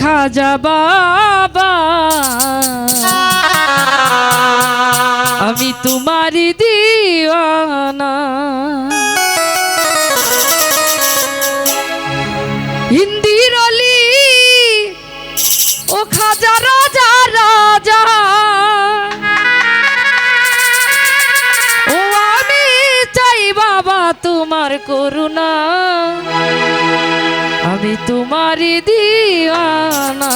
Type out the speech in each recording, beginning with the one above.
খাজা বাবা। আমি তোমারই দিওয়ানা। হিন্দির অলি ও খাজা রাজা রাজা। ও আমি চাই বাবা তোমার করুণা। আমি তোমারি দিওয়ানা।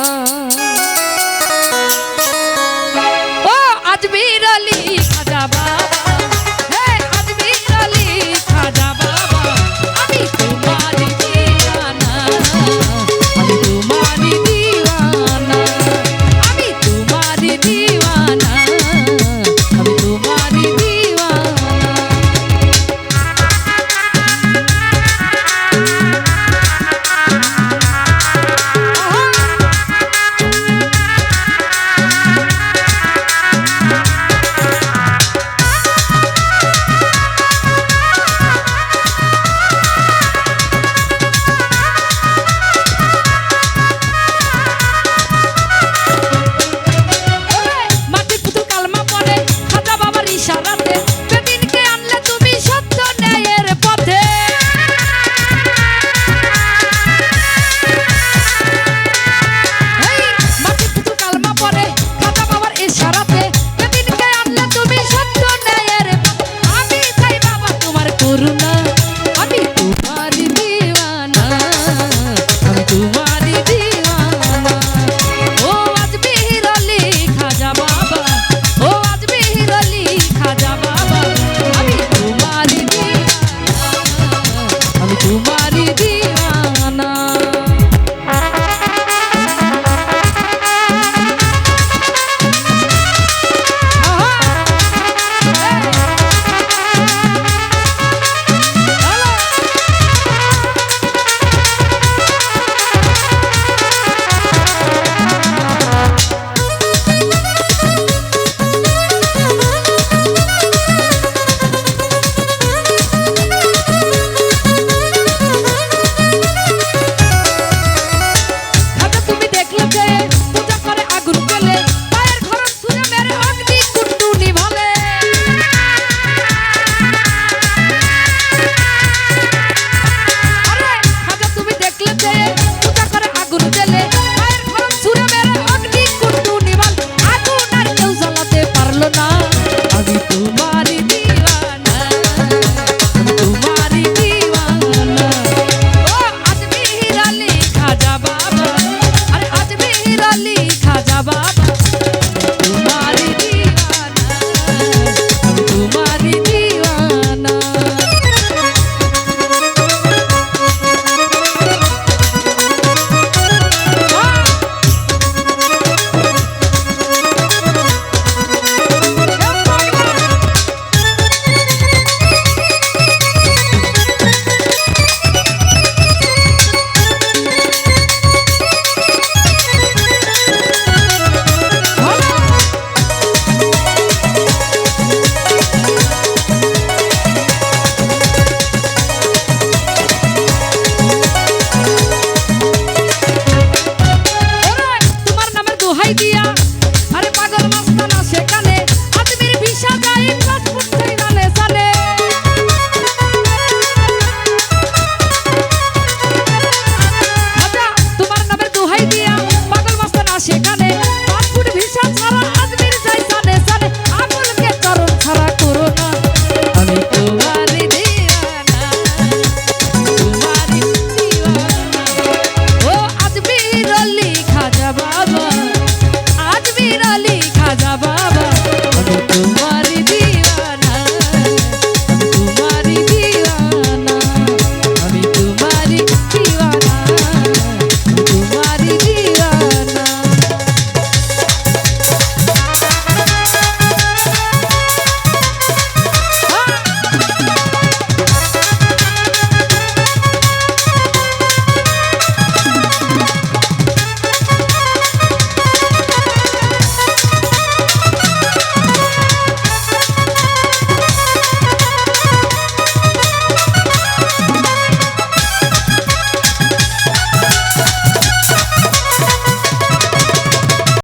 দোহাই দিয়া।